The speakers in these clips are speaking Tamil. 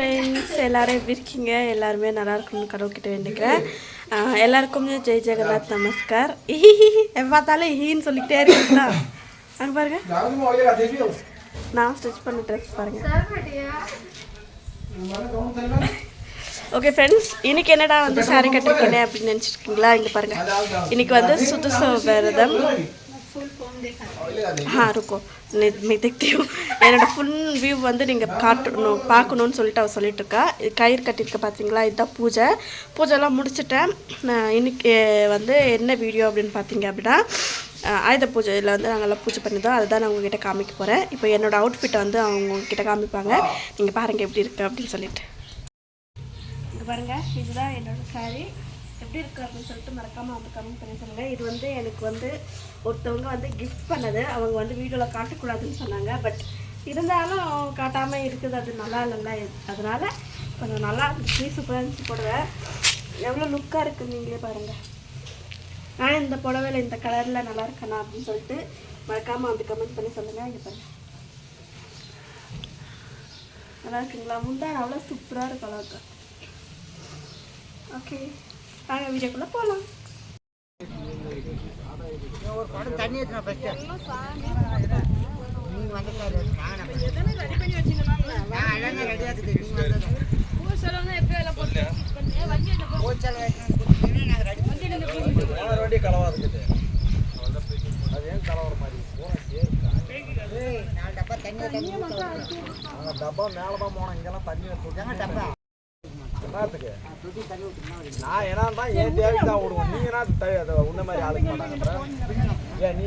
ஃப்ரெண்ட்ஸ் எல்லாரும் எப்படி இருக்கீங்க? எல்லாருமே நல்லா இருக்கணும்னு கடவுள்கிட்ட வேண்டிக்கிறேன். எல்லாருக்குமே ஜெய் ஜெகநாத் நமஸ்கார். பார்த்தாலும் ஹீன்னு சொல்லிக்கிட்டே இருக்கீங்களா? அங்கே பாருங்க. நான் ஸ்டிச் பண்ண ட்ரெஸ் பாருங்க. ஓகே ஃப்ரெண்ட்ஸ் இன்னைக்கு என்னடா வந்து சாரி கட்டிருக்கேன் அப்படின்னு நினச்சிருக்கீங்களா? இங்கே பாருங்க. இன்னைக்கு வந்து சுதுச விரதம். ஆ இருக்கும். மிதக்தியும் என்னோட ஃபுல் வியூ வந்து நீங்கள் காட்டணும் பார்க்கணுன்னு சொல்லிட்டு அவள் சொல்லிட்டுருக்கா. கயிறு கட்டியிருக்க பார்த்தீங்களா இதுதான் பூஜை. பூஜைலாம் முடிச்சுட்டேன். நான் இன்றைக்கி வந்து என்ன வீடியோ அப்படின்னு பார்த்தீங்க அப்படின்னா ஆயுத பூஜையில் வந்து நாங்கள்லாம் பூஜை பண்ணியிருந்தோம். அதுதான் நான் உங்ககிட்ட காமிக்க போகிறேன் இப்போ என்னோடய அவுட்ஃபிட்டை வந்து அவங்க உங்ககிட்ட காமிப்பாங்க. நீங்கள் பாருங்கள் எப்படி இருக்குது அப்படின்னு சொல்லிட்டு. பாருங்கள் இதுதான் என்னோடய சாரீ எப்படி இருக்கு அப்படின்னு சொல்லிட்டு மறக்காம வந்து கமெண்ட் பண்ணி சொல்லுங்கள் இது வந்து எனக்கு வந்து ஒருத்தவங்க வந்து கிஃப்ட் பண்ணது. அவங்க வந்து வீடியோவில் காட்டக்கூடாதுன்னு சொன்னாங்க. பட் இருந்தாலும் காட்டாமல் இருக்குது. அது நல்லா இல்லைல்ல. அதனால கொஞ்சம் நல்லா இருந்துச்சு. சூப்பராக இருந்துச்சு புடவை. எவ்வளோ லுக்காக இருக்குது நீங்களே பாருங்கள் நான் இந்த புடவையில் இந்த கலரில் நல்லா இருக்கேனா அப்படின்னு சொல்லிட்டு மறக்காமல் வந்து கமெண்ட் பண்ணி சொல்லுங்கள் இங்கே பாருங்கள் நல்லா இருக்குங்களா? முந்தா அவ்வளோ சூப்பராக இருக்கும் அழகா ஓகே வாங்க வீடியோக்குள்ளே போகலாம் ஒரு தண்ணி எடுத்துனா ஃபர்ஸ்ட் நீங்க வந்துட்டாரு நான் எல்லாமே ரெடியா இருக்குது நீங்க வந்தது பூச்சல் வைக்கணும் கொடுத்தீங்கன்னா நாங்க ரெடி பண்ணி வண்டி கலவா இருக்குது அது ஏன் கலவர மாதிரி நாலு டப்பா தண்ணி அங்கே டப்பா மேலே தான் போனோம் இங்கெல்லாம் தண்ணி வச்சுருக்காங்க. டப்பா. என்னத்துக்கு நான் தண்ணி தான் நான் ஏன் தேவைக்கு தான் விடுவோம் நீங்க என்ன உன்ன மாதிரி ஆளுக்கு மாட்டாங்க ஏன் நீ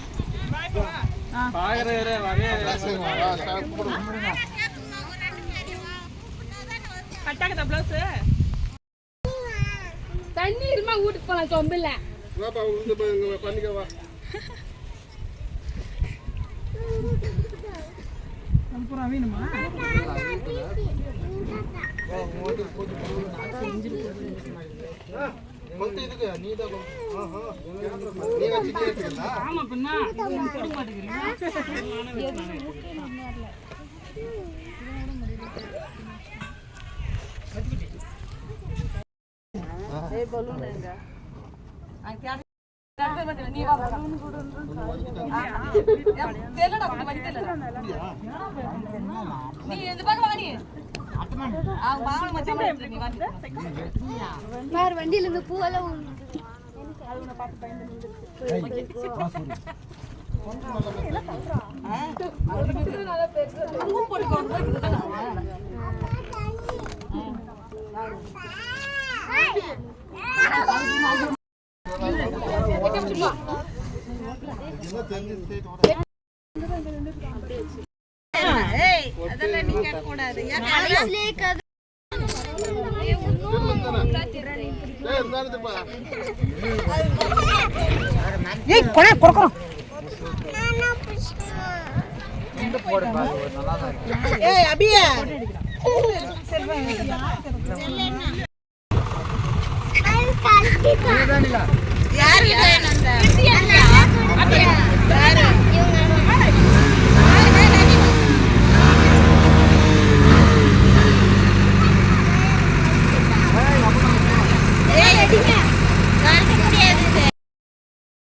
இருமா வீட்டுக்கு போலாம் சொம்பில்ல வாப்பா உளுந்து போய் இங்க பண்ணிக்க வா நீ தான் கொளுத்து. ஆஹா. நீ வச்சு நீ. எடுத்துக்கலாம் வேற வண்டியில இருந்து பூவெல்லாம் தெரிஞ்சு ஏய் இருந்தானே பா ஏய் கொடை கொடுக்குறோம். ஏய்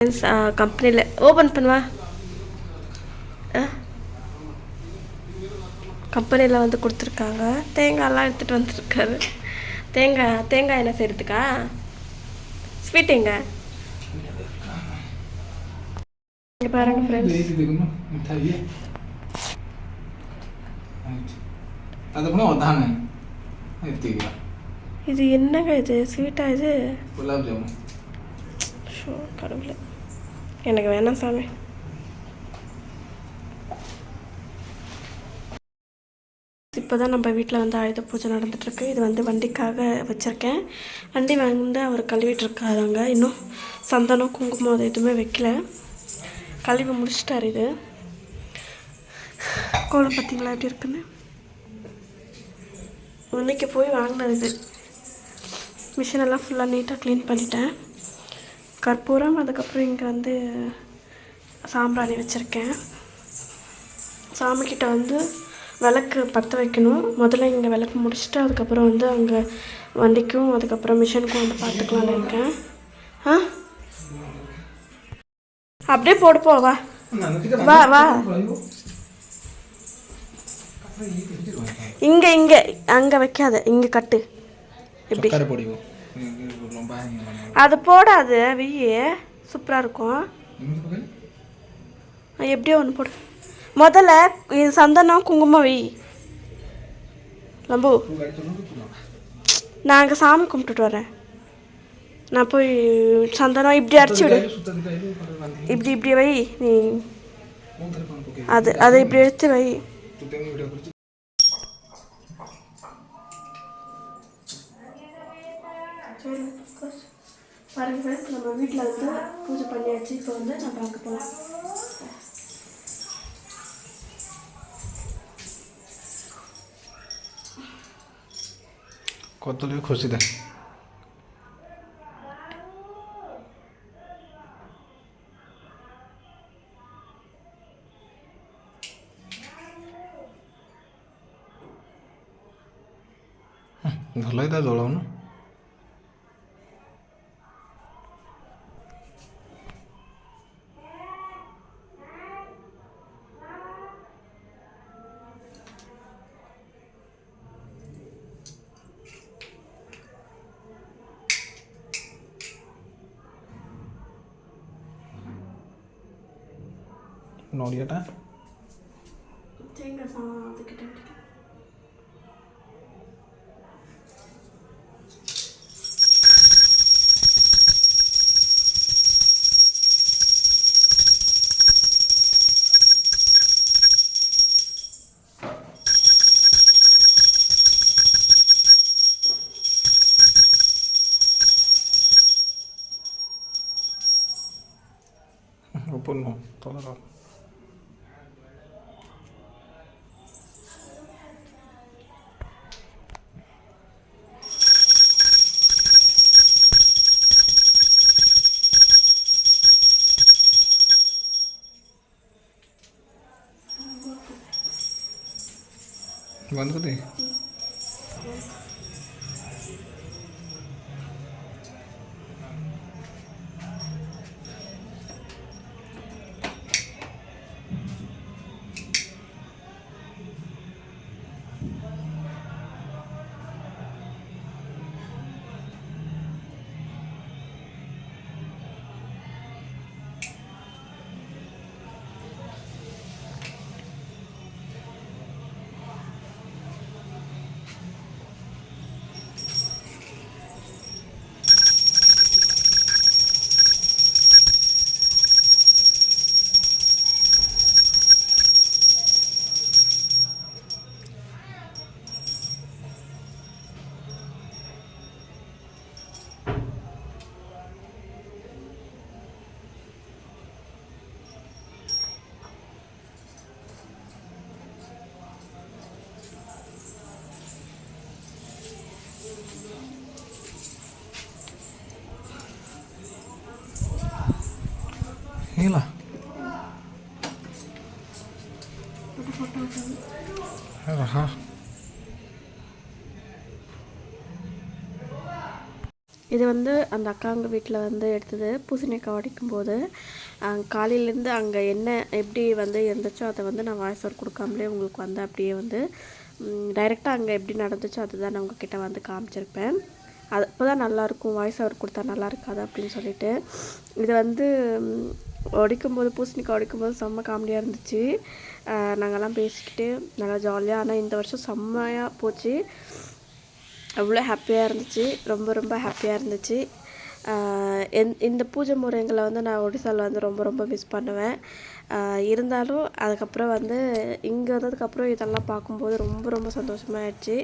அபியா கம்பெனியில் ஓப்பன் பண்ணுவா? கம்பெனியில் வந்து கொடுத்துருக்காங்க. தேங்காய்லாம் எடுத்துகிட்டு வந்துருக்காரு. தேங்காய் தேங்காய் எண்ணெய் செய்கிறதுக்கா ஸ்வீட் எங்க? இங்கே பாருங்க ஃப்ரெண்ட்ஸ் இது என்னங்க இது? ஸ்வீட்டா இது? குலாப் ஜாமுன். ஷோ கடவுளே. எனக்கு வேணாம் சாமி. இப்போ தான் நம்ம வீட்டில் வந்து ஆயுத பூஜை நடந்துகிட்ருக்கு இது வந்து வண்டிக்காக வச்சுருக்கேன். வண்டி வந்து அவர் கழுவிட்டுருக்காருங்க. இன்னும் சந்தனம் குங்குமம் அது எதுவுமே வைக்கல. கழுவி முடிச்சிட்டாரு இது. கோலம் பார்த்தீங்களா? எப்படி இருக்குன்னு? இன்னைக்கு போய் வாங்கினது. இது மிஷின் எல்லாம் ஃபுல்லாக நீட்டாக க்ளீன் பண்ணிட்டேன். கற்பூரம் அதுக்கப்புறம் இங்கே வந்து சாம்பிராணி வச்சுருக்கேன். சாமிக்கிட்ட வந்து விளக்கு பற்ற வைக்கணும். முதல்ல இங்கே விளக்கு முடிச்சுட்டு அதுக்கப்புறம் வந்து அங்கே வண்டிக்கும் அதுக்கப்புறம் மிஷினுக்கும் வந்து பார்த்துக்கலான்னு இருக்கேன். ஆ? அப்படியே போட்டு போ வா. வா வா. இங்கே இங்கே அங்கே வைக்காத. இங்கே கட்டு. எப்படி? சக்கரை அது போடாது வெய்ய சூப்பராக இருக்கும். எப்படியோ ஒன்று போடு. முதல்ல இது சந்தனம் குங்குமம் வை. லம்பு. நான் அங்கே சாமி கும்பிட்டுட்டு வரேன். நான் போய் சந்தனம் இப்படி அடிச்சு விடு. இப்படி இப்படி வை நீ. அது அதை இப்படி எடுத்து வை. பாருங்க ஃப்ரெண்ட்ஸ் நம்ம வீட்டில் வந்து பூஜை பண்ணியாச்சு இப்போ வந்து நம்ம பார்க்க போகலாம் কতলে খুশি দেয় ভালোই তা জলাও না നോടിയേട്ടാ. बंद कर दे Inilah. இது வந்து அந்த அக்காங்க வீட்டில் வந்து எடுத்தது பூசணிக்காய் உடைக்கும் போது காலையிலேருந்து அங்கே என்ன எப்படி வந்து இருந்துச்சோ அதை வந்து நான் வாய்ஸ் ஓவர் கொடுக்காமலே உங்களுக்கு வந்து அப்படியே வந்து டைரெக்டாக அங்கே எப்படி நடந்துச்சோ அதுதான் நான் உங்ககிட்ட வந்து காமிச்சிருப்பேன் அது அப்போ தான் நல்லாயிருக்கும் வாய்ஸ் அவர் கொடுத்தா நல்லா இருக்காது அப்படின்னு சொல்லிட்டு. இது வந்து உடைக்கும்போது பூசணிக்காய் உடைக்கும்போது செம்ம காமெடியாக இருந்துச்சு. நாங்கள்லாம் பேசிக்கிட்டு நல்லா ஜாலியாக ஆனால் இந்த வருஷம் செம்மையாக போச்சு. அவ்வளோ ஹாப்பியாக இருந்துச்சு. ரொம்ப ரொம்ப ஹாப்பியாக இருந்துச்சு. எந் இந்த பூஜை முறைங்களை வந்து நான் ஒடிசாவில் வந்து ரொம்ப ரொம்ப மிஸ் பண்ணுவேன். இருந்தாலும் அதுக்கப்புறம் வந்து இங்கே வந்ததுக்கப்புறம் இதெல்லாம் பார்க்கும்போது ரொம்ப ரொம்ப சந்தோஷமாயிடுச்சு.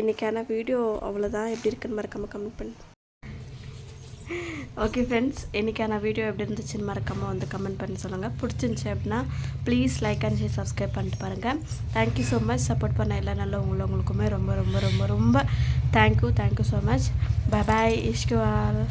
இன்றைக்கான வீடியோ அவ்வளோதான் எப்படி இருக்குன்னு மறக்காமல் கமெண்ட் பண்ணு. ஓகே ஃப்ரெண்ட்ஸ் இன்றைக்கான வீடியோ எப்படி இருந்துச்சுன்னு மறக்காமல் வந்து கமெண்ட் பண்ணி சொல்லுங்கள் பிடிச்சிருந்துச்சி அப்படின்னா please like and share subscribe பண்ணிட்டு பாருங்கள் தேங்க்யூ ஸோ மச் சப்போர்ட் பண்ண எல்லா நல்ல உங்களுக்குமே ரொம்ப ரொம்ப ரொம்ப ரொம்ப thank you thank you so much bye bye bye